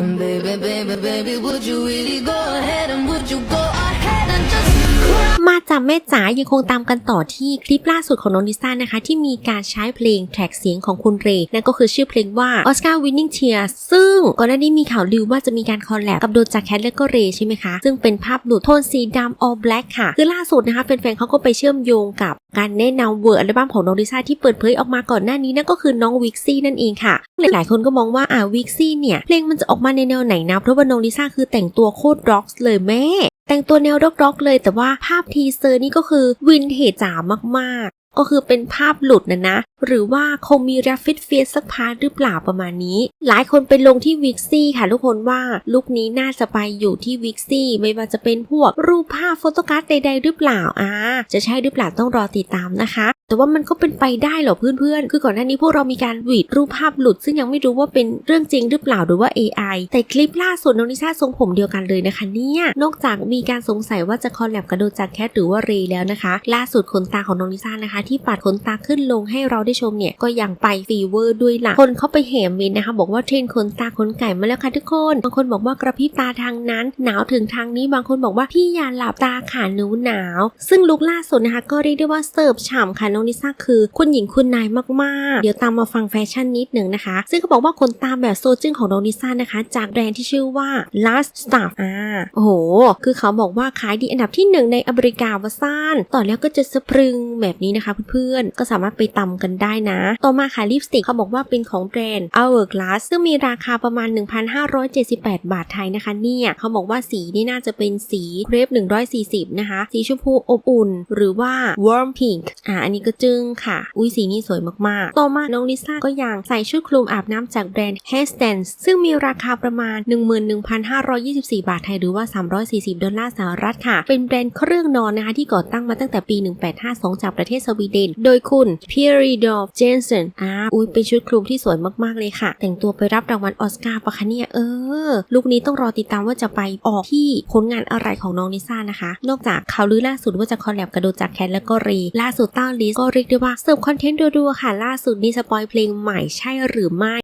Baby, baby, baby, would you really go ahead แม่จ๋ายังคงตามกันต่อที่คลิปล่าสุดของน้องลิซ่านะคะ ที่มีการใช้เพลงแทร็กเสียงของคุณเรย์นั่นก็คือชื่อเพลงว่า Oscar Winning Tears ซึ่งก่อนหน้านี้มีข่าวลือว่าจะมีการคอลแลบกับโดจาแคทและก็เรย์ใช่ไหมคะ ซึ่งเป็นภาพหลุดโทนสีดำ all black ค่ะ คือล่าสุดนะคะแฟนๆเขาก็ไปเชื่อมโยงกับการแนะนำเวอร์อัลบั้มของน้องลิซ่าที่เปิดเผยออกมาก่อนหน้านี้นั่นก็คือน้องวิกซี่นั่นเองค่ะ หลายๆคนก็มองว่าอ่าวิกซี่เนี่ยเพลงมันจะออกมาในแนวไหนนะเพราะว่าน้องลิซ่าคือแต่งตัวโคตรร็อกเลยแม่ แต่งตัวแนวร็อกๆเลย แต่ว่าภาพทีเซอร์นี่ก็คือวินเทจจ๋ามากๆ ก็คือเป็นภาพหลุดนะนะ หรือว่าคงมีแรฟฟิตเฟียสสักพาร์ทหรือเปล่าประมาณนี้ หลายคนไปลงที่วิกซี่ค่ะทุกคนว่าลุคนี้น่าจะไปอยู่ที่วิกซี่ไม่ว่าจะเป็นพวกรูปภาพโฟโต้การ์ดใดๆหรือเปล่าอ่าจะใช่หรือเปล่าต้องรอติดตามนะคะ แต่ว่ามันก็เป็นไปได้เหรอเพื่อนๆ คือก่อนหน้านี้พวกเรามีการวีดรูปภาพหลุด ซึ่งยังไม่รู้ว่าเป็นเรื่องจริงหรือเปล่าหรือว่า AI แต่คลิปล่าสุดน้องนิชาทรงผมเดียวกันเลยนะคะเนี่ยนอกจากมีการสงสัยว่าจะคอลแลบกับโดจากแคทหรือว่าเรย์แล้วนะคะ ล่าสุดขนตาของน้องนิชานะคะ ที่ปัดขนตาขึ้นลงให้เราได้ชมเนี่ยก็ยังไปฟีเวอร์ด้วยล่ะคนเข้าไปแห่เมนนะคะ บอกว่าเทรนขนตาขนไก่มาแล้วค่ะทุกคนบางคนบอกว่ากระพริบตาทางนั้น หนาวถึงทางนี้บางคนบอกว่าพี่อย่าหลับตาค่ะหนูหนาว ซึ่งลุคล่าสุดนะคะก็เรียกได้ว่าเสิร์ฟฉ่ำค่ะน้องนิซ่าคือคุณหญิงคุณนายมากๆ เดี๋ยวตามมาฟังแฟชั่นนิดหนึ่งนะคะ ซึ่งเขาบอกว่าขนตามแบบโซจึ้งของน้องนิซ่านะคะ จากแบรนด์ที่ชื่อว่า Last Stuff อ่าโอ้โห คือเขาบอกว่าขายดีอันดับที่หนึ่งในอเมริกาวาซ่านต่อแล้วก็จะสะพรึงแบบนี้นะคะเพื่อนๆ ก็สามารถไปตำกันได้นะ ต่อมาค่ะลิปสติกเขาบอกว่าเป็นของแบรนด์ Hourglass ซึ่งมีราคาประมาณ 1,578 บาทไทยนะคะเนี่ยเขาบอกว่าสีนี่น่าจะเป็นสีเครป140 นะคะ สีชมพูอบอุ่น หรือว่า warm pink อ่าอันนี้ก็จึงค่ะ อุ้ยสีนี้สวยมากๆ ต่อมาน้องลิซ่าก็ยังใส่ชุดคลุมอาบน้ำจากแบรนด์ Hair Stance ซึ่งมีราคาประมาณ 11,524 บาทไทยหรือว่า 340 ดอลลาร์สหรัฐค่ะ เป็นแบรนด์เครื่องนอนนะคะที่ก่อตั้งมาตั้งแต่ปี 1852 จากประเทศสวีเดน โดยคุณ p i e r i d o f Jensen อ่าอุ้ยเป็นชุดคลุมที่สวยมากๆเลยค่ะ แต่งตัวไปรับรางวัลออสการ์ปะคะเนี่ยเออ ลูกนี้ต้องรอติดตามว่าจะไปออกที่ผลงานอะไรของน้องนิซ่านะคะ นอกจากข่าวลือล่าสุดว่าจะคอลแลบกับโดจากแคทและก็รย์ล่าสุดต้าลิสก็เรียกได้ว่าเสิร์ฟคอนเทนต์ดัวๆค่ะ ล่าสุดนี่สปอยเพลงใหม่ใช่หรือไม่